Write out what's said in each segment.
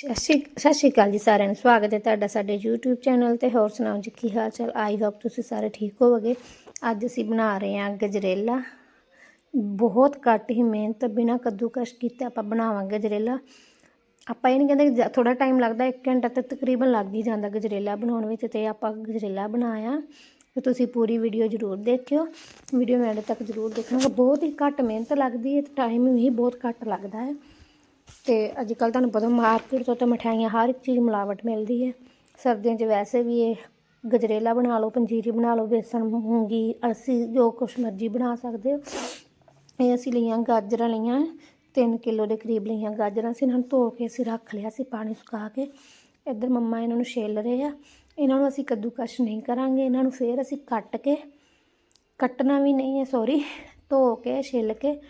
ਸਤਿ ਸ਼੍ਰੀ ਸਤਿ ਸ਼੍ਰੀ ਅਕਾਲ ਜੀ ਸਾਰਿਆਂ ਨੂੰ। ਸਵਾਗਤ ਹੈ ਤੁਹਾਡਾ ਸਾਡੇ YouTube ਚੈਨਲ ਤੇ। ਹੋਰ ਸੁਣਾਓ ਜੀ, ਕੀ ਹਾਲ ਚਾਲ? ਆਈ ਹੋਪ ਤੁਸੀਂ ਸਾਰੇ ਠੀਕ ਹੋਵੋਗੇ। ਅੱਜ ਅਸੀਂ ਬਣਾ ਰਹੇ ਹਾਂ ਗਜਰੇਲਾ। ਬਹੁਤ ਘੱਟ ਹੀ ਮਿਹਨਤ ਬਿਨਾ ਕੱਦੂਕਸ਼ ਕੀਤੇ ਆਪਾਂ ਬਣਾਵਾਂਗੇ ਗਜਰੇਲਾ। ਆਪਾਂ ਇਹ ਨਹੀਂ ਕਹਿੰਦੇ ਕਿ ਥੋੜਾ ਟਾਈਮ ਲੱਗਦਾ 1 ਘੰਟਾ ਤੇ ਤਕਰੀਬਨ ਲੱਗ ਹੀ ਜਾਂਦਾ ਗਜਰੇਲਾ ਬਣਾਉਣ ਵਿੱਚ ਤੇ ਆਪਾਂ ਗਜਰੇਲਾ ਬਣਾਇਆ। ਤੇ ਤੁਸੀਂ ਪੂਰੀ ਵੀਡੀਓ ਜ਼ਰੂਰ ਦੇਖਿਓ। ਵੀਡੀਓ ਮੈਂ ਐਂਡ ਤੱਕ ਜ਼ਰੂਰ ਦੇਖਣਾ। ਬਹੁਤ ਹੀ ਘੱਟ ਮਿਹਨਤ ਲੱਗਦੀ ਹੈ ਤੇ ਟਾਈਮ ਵੀ ਬਹੁਤ ਘੱਟ ਲੱਗਦਾ ਹੈ। ਤੇ ਅੱਜ ਕੱਲ ਤੁਹਾਨੂੰ ਪਤਾ ਮਾਰਕੀਟ ਤੋਂ ਤਾਂ ਮਠਿਆਈਆਂ ਹਰ ਇੱਕ ਚੀਜ਼ ਮਿਲਾਵਟ ਮਿਲਦੀ ਹੈ। ਸਰਦੀਆਂ 'ਚ ਵੈਸੇ ਵੀ ਇਹ ਗਜਰੇਲਾ ਬਣਾ ਲਓ, ਪੰਜੀਰੀ ਬਣਾ ਲਓ ਬੇਸਣ ਮੂੰਗੀ ਅਸੀਂ ਜੋ ਕੁਛ ਮਰਜ਼ੀ ਬਣਾ ਸਕਦੇ ਹੋ। ਇਹ ਅਸੀਂ ਲਈਆਂ ਗਾਜਰਾਂ ਲਈਆਂ 3 ਕਿਲੋ ਦੇ ਕਰੀਬ ਲਈਆਂ ਗਾਜਰਾਂ ਸੀ। ਇਹਨਾਂ ਨੂੰ ਧੋ ਕੇ ਅਸੀਂ ਰੱਖ ਲਿਆ ਸੀ ਪਾਣੀ ਸੁਕਾ ਕੇ। ਇੱਧਰ ਮੰਮਾ ਇਹਨਾਂ ਨੂੰ ਛਿੱਲ ਰਹੇ ਆ। ਇਹਨਾਂ ਨੂੰ ਅਸੀਂ ਕੱਦੂਕਸ਼ ਨਹੀਂ ਕਰਾਂਗੇ, ਇਹਨਾਂ ਨੂੰ ਫੇਰ ਅਸੀਂ ਕੱਟ ਕੇ, ਕੱਟਣਾ ਵੀ ਨਹੀਂ ਹੈ ਸੌਰੀ ਧੋ ਕੇ, ਛਿੱਲ ਕੇ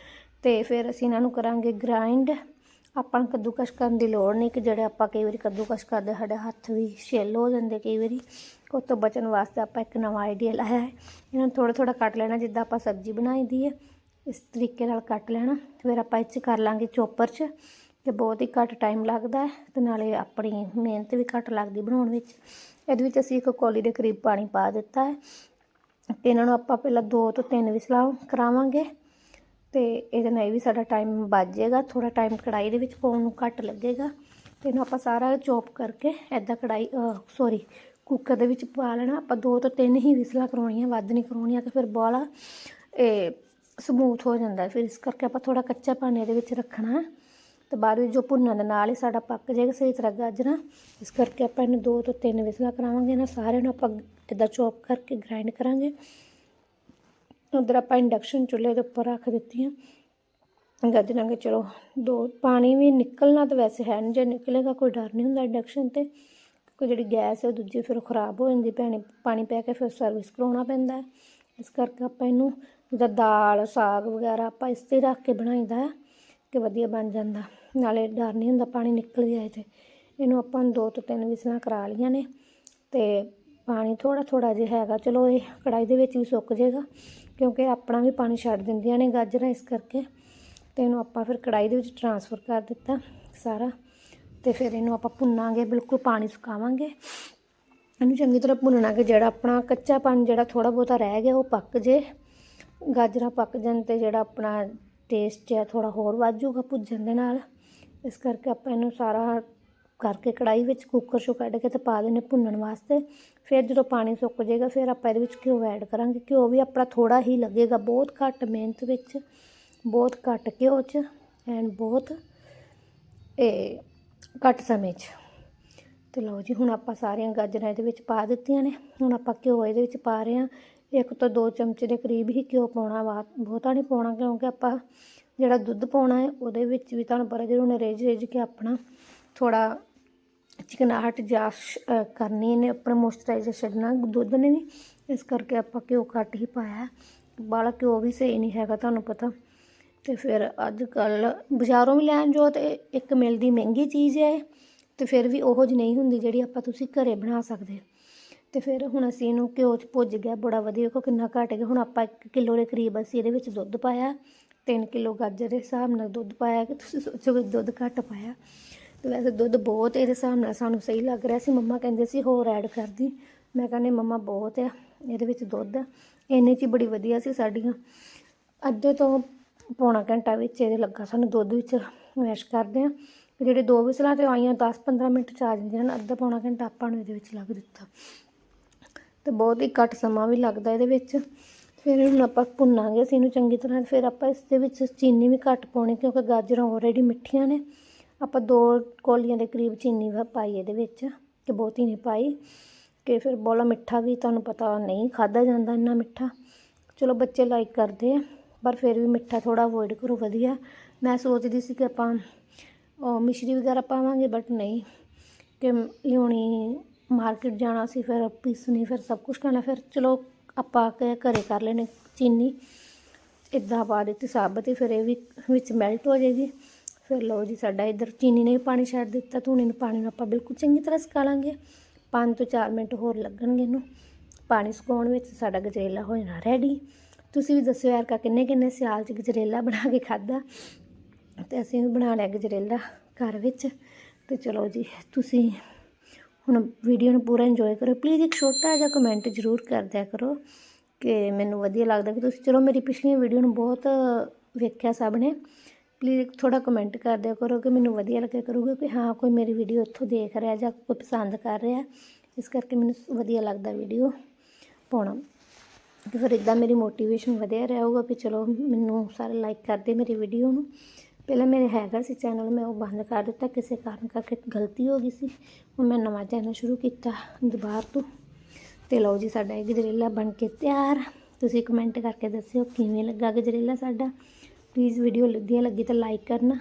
ਤੇ ਫਿਰ ਅਸੀਂ ਇਹਨਾਂ ਨੂੰ ਕਰਾਂਗੇ ਗ੍ਰਾਈਂਡ ਆਪਾਂ ਨੂੰ ਕੱਦੂਕਸ਼ ਕਰਨ ਦੀ ਲੋੜ ਨਹੀਂ ਕਿ ਜਿਹੜੇ ਆਪਾਂ ਕਈ ਵਾਰੀ ਕੱਦੂਕਸ਼ ਕਰਦੇ, ਸਾਡੇ ਹੱਥ ਵੀ ਛਿੱਲ ਹੋ ਜਾਂਦੇ ਕਈ ਵਾਰੀ। ਉਹ ਤੋਂ ਬਚਣ ਵਾਸਤੇ ਆਪਾਂ ਇੱਕ ਨਵਾਂ ਆਈਡੀਆ ਲਾਇਆ ਹੈ। ਇਹਨਾਂ ਨੂੰ ਥੋੜਾ ਥੋੜਾ ਕੱਟ ਲੈਣਾ, ਜਿੱਦਾਂ ਆਪਾਂ ਸਬਜ਼ੀ ਬਣਾਈ ਦੀ ਹੈ, ਇਸ ਤਰੀਕੇ ਨਾਲ ਕੱਟ ਲੈਣਾ। ਫਿਰ ਆਪਾਂ ਇਹ 'ਚ ਕਰ ਲਾਂਗੇ ਚੋਪਰ 'ਚ ਤੇ ਬਹੁਤ ਹੀ ਘੱਟ ਟਾਈਮ ਲੱਗਦਾ ਹੈ ਤੇ ਨਾਲੇ ਆਪਣੀ ਮਿਹਨਤ ਵੀ ਘੱਟ ਲੱਗਦੀ ਬਣਾਉਣ ਵਿੱਚ। ਇਹਦੇ ਵਿੱਚ ਅਸੀਂ ਇੱਕ ਕੌਲੀ ਦੇ ਕਰੀਬ ਪਾਣੀ ਪਾ ਦਿੱਤਾ ਹੈ। ਤੇ ਇਹਨਾਂ ਨੂੰ ਆਪਾਂ ਪਹਿਲਾਂ 2 ਤੋਂ 3 ਵਿਸਲਾਂ ਕਰਾਵਾਂਗੇ। ਤੇ ਇਹਦੇ ਨਾਲ ਇਹ ਵੀ ਸਾਡਾ ਟਾਈਮ ਬਚ ਜਾਏਗਾ ਥੋੜਾ ਟਾਈਮ ਕੜਾਈ ਦੇ ਵਿੱਚ ਪਾਉਣ ਨੂੰ ਘੱਟ ਲੱਗੇਗਾ। ਤੇ ਇਹਨੂੰ ਆਪਾਂ ਸਾਰਾ ਚੋਪ ਕਰਕੇ ਐਦਾਂ ਕੜਾਈ ਸੌਰੀ ਕੁੱਕਰ ਦੇ ਵਿੱਚ ਪਾ ਲੈਣਾ। ਆਪਾਂ ਦੋ ਤੋਂ ਤਿੰਨ ਹੀ ਵਿਸਲਾਂ ਕਰਾਉਣੀਆਂ, ਵੱਧ ਨਹੀਂ ਕਰਾਉਣੀਆਂ ਤੇ ਫਿਰ ਬੋਲਾ, ਇਹ ਸਮੂਥ ਹੋ ਜਾਂਦਾ। ਫਿਰ ਇਸ ਕਰਕੇ ਆਪਾਂ ਥੋੜਾ ਕੱਚਾ ਪਾਣੀ ਇਹਦੇ ਵਿੱਚ ਰੱਖਣਾ। ਹੈ ਤੇ ਬਾਅਦ ਵਿੱਚ ਜੋ ਭੁੰਨਣ ਦੇ ਨਾਲ ਹੀ ਸਾਡਾ ਪੱਕ ਜਾਏਗਾ, ਸਹੀ ਤਰ੍ਹਾਂ ਗਾਜਰਾਂ। ਇਸ ਕਰਕੇ ਆਪਾਂ ਇਹਨੂੰ ਦੋ ਤੋਂ ਤਿੰਨ ਵਿਸਲਾਂ ਕਰਾਵਾਂਗੇ। ਨਾ ਸਾਰਿਆਂ ਨੂੰ ਆਪਾਂ ਇੱਦਾਂ ਚੌਪ ਕਰਕੇ ਗ੍ਰਾਈਂਡ ਕਰਾਂਗੇ। ਉਧਰ ਆਪਾਂ ਇੰਡਕਸ਼ਨ ਚੁੱਲ੍ਹੇ ਦੇ ਉੱਪਰ ਰੱਖ ਦਿੱਤੀਆਂ ਗਾਜਰਾਂ ਚਲੋ, ਦੋ, ਪਾਣੀ ਵੀ ਨਿਕਲਣਾ ਤਾਂ ਵੈਸੇ ਹੈ ਨਹੀਂ ਜੇ ਨਿਕਲੇਗਾ ਕੋਈ ਡਰ ਨਹੀਂ ਹੁੰਦਾ ਇੰਡਕਸ਼ਨ ਤੇ। ਕੋਈ ਜਿਹੜੀ ਗੈਸ ਹੈ ਦੂਜੀ ਫਿਰ ਖਰਾਬ ਹੋ ਜਾਂਦੀ ਪਾਣੀ ਪਾਣੀ ਪੈ ਕੇ ਫਿਰ ਸਰਵਿਸ ਕਰਾਉਣਾ ਪੈਂਦਾ ਇਸ ਕਰਕੇ ਆਪਾਂ ਇਹਨੂੰ ਜਿੱਦਾਂ ਦਾਲ, ਸਾਗ ਵਗੈਰਾ ਆਪਾਂ ਇਸ ਤੇ ਰੱਖ ਕੇ ਬਣਾਈਦਾ ਕਿ ਵਧੀਆ ਬਣ ਜਾਂਦਾ। ਨਾਲੇ ਡਰ ਨਹੀਂ ਹੁੰਦਾ ਪਾਣੀ ਨਿਕਲ ਜਾਏ ਤੇ। ਇਹਨੂੰ ਆਪਾਂ ਦੋ ਤੋਂ ਤਿੰਨ ਵਿਸਲਾਂ ਕਰਾ ਲਈਆਂ ਨੇ ਤੇ ਪਾਣੀ ਥੋੜਾ ਥੋੜਾ ਜਿਹਾ ਹੈਗਾ। ਚਲੋ ਇਹ ਕੜਾਈ ਦੇ ਵਿੱਚ ਵੀ ਸੁੱਕ ਜਾਏਗਾ, ਕਿਉਂਕਿ ਆਪਣਾ ਵੀ ਪਾਣੀ ਛੱਡ ਦਿੰਦੀਆਂ ਨੇ ਗਾਜਰਾਂ ਇਸ ਕਰਕੇ। ਤੇ ਇਹਨੂੰ ਆਪਾਂ ਫਿਰ ਕੜਾਈ ਦੇ ਵਿੱਚ ਟਰਾਂਸਫਰ ਕਰ ਦਿੱਤਾ ਸਾਰਾ। ਤੇ ਫਿਰ ਇਹਨੂੰ ਆਪਾਂ ਭੁੰਨਾਂਗੇ, ਬਿਲਕੁਲ ਪਾਣੀ ਸੁਕਾਵਾਂਗੇ। ਇਹਨੂੰ ਚੰਗੀ ਤਰ੍ਹਾਂ ਭੁੰਨਣਾ ਕਿ ਜਿਹੜਾ ਆਪਣਾ ਕੱਚਾ ਪਾਣੀ ਜਿਹੜਾ ਥੋੜਾ ਬਹੁਤਾ ਰਹਿ ਗਿਆ, ਉਹ ਪੱਕ ਜੇ। ਗਾਜਰਾਂ ਪੱਕ ਜਾਣ ਤੇ ਜਿਹੜਾ ਆਪਣਾ ਟੇਸਟ ਹੈ ਥੋੜਾ ਹੋਰ ਵੱਧ ਜਾਊਗਾ ਭੁੱਜਣ ਦੇ ਨਾਲ। ਇਸ ਕਰਕੇ ਆਪਾਂ ਇਹਨੂੰ ਸਾਰਾ ਕਰਕੇ ਕੜਾਈ ਵਿੱਚ ਕੁੱਕਰ ਚੋਂ ਕੱਢ ਕੇ ਤੇ ਪਾ ਦੇਣੇ ਭੁੰਨਣ ਵਾਸਤੇ। ਫਿਰ ਜਦੋਂ ਪਾਣੀ ਸੁੱਕ ਜਾਏਗਾ, ਫਿਰ ਆਪਾਂ ਇਹਦੇ ਵਿੱਚ ਘਿਓ ਐਡ ਕਰਾਂਗੇ। ਘਿਓ ਵੀ ਆਪਣਾ ਥੋੜਾ ਹੀ ਲੱਗੇਗਾ, ਬਹੁਤ ਘੱਟ ਮਿਹਨਤ ਵਿੱਚ, ਬਹੁਤ ਘੱਟ ਘਿਓ 'ਚ ਐਂਡ ਬਹੁਤ ਇਹ ਘੱਟ ਸਮੇਂ 'ਚ। ਤੇ ਲਓ ਜੀ, ਹੁਣ ਆਪਾਂ ਸਾਰੀਆਂ ਗਾਜਰਾਂ ਇਹਦੇ ਵਿੱਚ ਪਾ ਦਿੱਤੀਆਂ ਨੇ। ਹੁਣ ਆਪਾਂ ਘਿਓ ਇਹਦੇ ਵਿੱਚ ਪਾ ਰਹੇ ਹਾਂ। ਇੱਕ ਤੋਂ ਦੋ ਚਮਚੇ ਦੇ ਕਰੀਬ ਹੀ ਘਿਓ ਪਾਉਣਾ ਵਾ, ਬਹੁਤਾ ਨਹੀਂ ਪਾਉਣਾ ਕਿਉਂਕਿ ਆਪਾਂ ਜਿਹੜਾ ਦੁੱਧ ਪਾਉਣਾ ਹੈ, ਉਹਦੇ ਵਿੱਚ ਵੀ ਤੁਹਾਨੂੰ ਪਤਾ ਜਦੋਂ ਉਹਨੇ ਰੇਜ ਰੇਜ ਕੇ ਆਪਣਾ ਥੋੜਾ ਚਿਕਨਾਹਟ ਜਾਂ ਕਰਨੀ ਨੇ ਆਪਣਾ ਮੋਇਸਚਰਾਈਜ਼ਰ ਛੱਡਣਾ, ਦੁੱਧ ਨੇ ਵੀ। ਇਸ ਕਰਕੇ ਆਪਾਂ ਘਿਓ ਘੱਟ ਹੀ ਪਾਇਆ। ਬਾਲਾ ਘਿਓ ਵੀ ਸਹੀ ਨਹੀਂ ਹੈਗਾ, ਤੁਹਾਨੂੰ ਪਤਾ। ਤੇ ਫਿਰ ਅੱਜ ਕੱਲ ਬਾਜ਼ਾਰੋਂ ਵੀ ਲੈਣ ਜੋ ਤੇ ਇੱਕ ਮਿਲਦੀ ਮਹਿੰਗੀ ਚੀਜ਼ ਹੈ ਤੇ ਫਿਰ ਵੀ ਉਹੋ ਜਿਹੀ ਨਹੀਂ ਹੁੰਦੀ ਜਿਹੜੀ ਆਪਾਂ ਤੁਸੀਂ ਘਰੇ ਬਣਾ ਸਕਦੇ। ਤੇ ਫਿਰ ਹੁਣ ਅਸੀਂ ਇਹਨੂੰ ਘਿਓ 'ਚ ਭੁੱਜ ਗਿਆ, ਬੜਾ ਵਧੀਆ ਕੋ ਕਿੰਨਾ ਘਟ ਗਿਆ। ਹੁਣ ਆਪਾਂ 1 ਕਿਲੋ ਦੇ ਕਰੀਬ ਅਸੀਂ ਇਹਦੇ ਵਿੱਚ ਦੁੱਧ ਪਾਇਆ। 3 ਕਿਲੋ ਗਾਜਰ ਦੇ ਹਿਸਾਬ ਨਾਲ ਦੁੱਧ ਪਾਇਆ, ਕਿ ਤੁਸੀਂ ਸੋਚੋਗੇ ਦੁੱਧ ਘੱਟ ਪਾਇਆ। ਵੈਸੇ ਦੁੱਧ ਬਹੁਤ ਇਹਦੇ ਹਿਸਾਬ ਨਾਲ ਸਾਨੂੰ ਸਹੀ ਲੱਗ ਰਿਹਾ ਸੀ। ਮੰਮਾ ਕਹਿੰਦੇ ਸੀ, ਹੋਰ ਐਡ ਕਰਦੀ ਮੈਂ ਕਹਿੰਦੇ ਮੰਮਾ ਬਹੁਤ ਆ ਇਹਦੇ ਵਿੱਚ ਦੁੱਧ ਆ ਇੰਨੇ 'ਚ ਹੀ ਬੜੀ ਵਧੀਆ ਸੀ ਸਾਡੀਆਂ। ਅੱਧੇ ਤੋਂ ਪੌਣਾ ਘੰਟਾ ਵਿੱਚ ਇਹਦੇ ਲੱਗਾ ਸਾਨੂੰ ਦੁੱਧ ਵਿੱਚ ਮੈਸ਼ ਕਰਦੇ ਆ ਜਿਹੜੇ ਦੋ ਵਿਸਲਾਂ ਤੇ ਆਈਆਂ 10-15 ਮਿੰਟ ਚ ਆ ਜਾਂਦੀਆਂ ਹਨ। ਅੱਧਾ ਪੌਣਾ ਘੰਟਾ ਆਪਾਂ ਨੂੰ ਇਹਦੇ ਵਿੱਚ ਲੱਗ ਦਿੱਤਾ। ਤੇ ਬਹੁਤ ਹੀ ਘੱਟ ਸਮਾਂ ਵੀ ਲੱਗਦਾ ਇਹਦੇ ਵਿੱਚ। ਫਿਰ ਇਹਨੂੰ ਆਪਾਂ ਭੁੰਨਾਂਗੇ ਅਸੀਂ ਇਹਨੂੰ ਚੰਗੀ ਤਰ੍ਹਾਂ। ਫਿਰ ਆਪਾਂ ਇਸ ਦੇ ਵਿੱਚ ਚੀਨੀ ਵੀ ਘੱਟ ਪਾਉਣੀ, ਕਿਉਂਕਿ ਗਾਜਰਾਂ ਆਲਰੇਡੀ ਮਿੱਠੀਆਂ ਨੇ। ਆਪਾਂ ਦੋ ਕੋਲੀਆਂ ਦੇ ਕਰੀਬ ਚੀਨੀ ਪਾਈ ਇਹਦੇ ਵਿੱਚ ਕਿ ਬਹੁਤੀ ਨਹੀਂ ਪਾਈ ਕਿ ਫਿਰ ਬੋਲਾ ਮਿੱਠਾ ਵੀ ਤੁਹਾਨੂੰ ਪਤਾ ਨਹੀਂ ਖਾਦਾ ਜਾਂਦਾ ਇੰਨਾ ਮਿੱਠਾ। ਚਲੋ ਬੱਚੇ ਲਾਈਕ ਕਰਦੇ ਆ, ਪਰ ਫਿਰ ਵੀ ਮਿੱਠਾ ਥੋੜਾ ਅਵੋਇਡ ਕਰੋ ਵਧੀਆ। ਮੈਂ ਸੋਚਦੀ ਸੀ ਕਿ ਆਪਾਂ ਉਹ ਮਿਸ਼ਰੀ ਵਗੈਰਾ ਪਾਵਾਂਗੇ ਬਟ ਨਹੀਂ। ਕਿ ਲਿਆਉਣੀ ਮਾਰਕੀਟ ਜਾਣਾ ਸੀ, ਫਿਰ ਪੀਸਣੀ ਫਿਰ ਸਭ ਕੁਝ ਕਰਨਾ ਫਿਰ ਚਲੋ ਆਪਾਂ ਕੇ ਘਰੇ ਕਰ ਲੈਣੇ ਚੀਨੀ। ਇਦਾਂ ਪਾ ਦਿੱਤੀ ਸਾਬਤ ਹੀ, ਫਿਰ ਇਹ ਵੀ ਵਿੱਚ ਮੈਲਟ ਹੋ ਜਾਏਗੀ। ਫਿਰ ਲਓ ਜੀ ਸਾਡਾ ਇਧਰ ਚੀਨੀ ਨੇ ਵੀ ਪਾਣੀ ਛੱਡ ਦਿੱਤਾ, ਧੂਣੀ ਨੂੰ ਪਾਣੀ ਨੂੰ ਆਪਾਂ ਬਿਲਕੁਲ ਚੰਗੀ ਤਰ੍ਹਾਂ ਸੁਕਾ ਲਾਂਗੇ। 5 ਤੋਂ 4 ਮਿੰਟ ਹੋਰ ਲੱਗਣਗੇ ਇਹਨੂੰ। ਪਾਣੀ ਸੁਕਾਉਣ ਵਿੱਚ ਸਾਡਾ ਗਜਰੇਲਾ ਹੋ ਜਾਣਾ ਰੈਡੀ ਤੁਸੀਂ ਵੀ ਦੱਸਿਓ ਯਾਰ ਕਾ ਕਿੰਨੇ ਕਿੰਨੇ ਸਿਆਲ 'ਚ ਗਜਰੇਲਾ ਬਣਾ ਕੇ ਖਾਦਾ ਤੇ ਅਸੀਂ ਵੀ ਬਣਾ ਲਿਆ ਗਜਰੇਲਾ ਘਰ ਵਿੱਚ। ਤੇ ਚਲੋ ਜੀ, ਤੁਸੀਂ ਹੁਣ ਵੀਡੀਓ ਨੂੰ ਪੂਰਾ ਇੰਜੋਏ ਕਰੋ। ਪਲੀਜ਼ ਇੱਕ ਛੋਟਾ ਜਿਹਾ ਕਮੈਂਟ ਜ਼ਰੂਰ ਕਰ ਦਿਆ ਕਰੋ ਕਿ ਮੈਨੂੰ ਵਧੀਆ ਲੱਗਦਾ ਕਿ ਤੁਸੀਂ, ਚਲੋ ਮੇਰੀ ਪਿਛਲੀਆਂ ਵੀਡੀਓ ਨੂੰ ਬਹੁਤ ਵੇਖਿਆ ਸਭ ਨੇ। ਪਲੀਜ਼ ਥੋੜਾ ਕਮੈਂਟ ਕਰ ਦਿਆ ਕਰੋ ਕਿ ਮੈਨੂੰ ਵਧੀਆ ਲੱਗਿਆ ਕਰੂਗਾ ਕਿ ਹਾਂ ਕੋਈ ਮੇਰੀ ਵੀਡੀਓ ਇੱਥੋਂ ਦੇਖ ਰਿਹਾ ਜਾਂ ਕੋਈ ਪਸੰਦ ਕਰ ਰਿਹਾ। ਇਸ ਕਰਕੇ ਮੈਨੂੰ ਵਧੀਆ ਲੱਗਦਾ ਵੀਡੀਓ ਪਾਉਣਾ। ਤੇ ਫਿਰ ਇਦਾਂ ਮੇਰੀ ਮੋਟੀਵੇਸ਼ਨ ਵਧਿਆ ਰਹੂਗਾ ਵੀ ਚਲੋ ਮੈਨੂੰ ਸਾਰੇ ਲਾਈਕ ਕਰਦੇ ਮੇਰੀ ਵੀਡੀਓ ਨੂੰ। ਪਹਿਲਾਂ ਮੇਰੇ ਹੈਗਾ ਸੀ ਚੈਨਲ ਮੈਂ ਉਹ ਬੰਦ ਕਰ ਦਿੱਤਾ, ਕਿਸੇ ਕਾਰਨ ਕਰਕੇ ਗਲਤੀ ਹੋ ਗਈ ਸੀ। ਹੁਣ ਮੈਂ ਨਵਾਂ ਚੈਨਲ ਸ਼ੁਰੂ ਕੀਤਾ ਦੁਬਾਰਾ ਤੋਂ। ਤੇ ਲਓ ਜੀ ਸਾਡਾ ਇਹ ਗਜਰੇਲਾ ਬਣ ਕੇ ਤਿਆਰ। ਤੁਸੀਂ ਕਮੈਂਟ ਕਰਕੇ ਦੱਸਿਓ ਕਿਵੇਂ ਲੱਗਾ ਗਜਰੇਲਾ ਸਾਡਾ? ਪਲੀਜ਼ ਵੀਡੀਓ ਵਧੀਆ ਲੱਗੀ ਤਾਂ ਲਾਈਕ ਕਰਨਾ।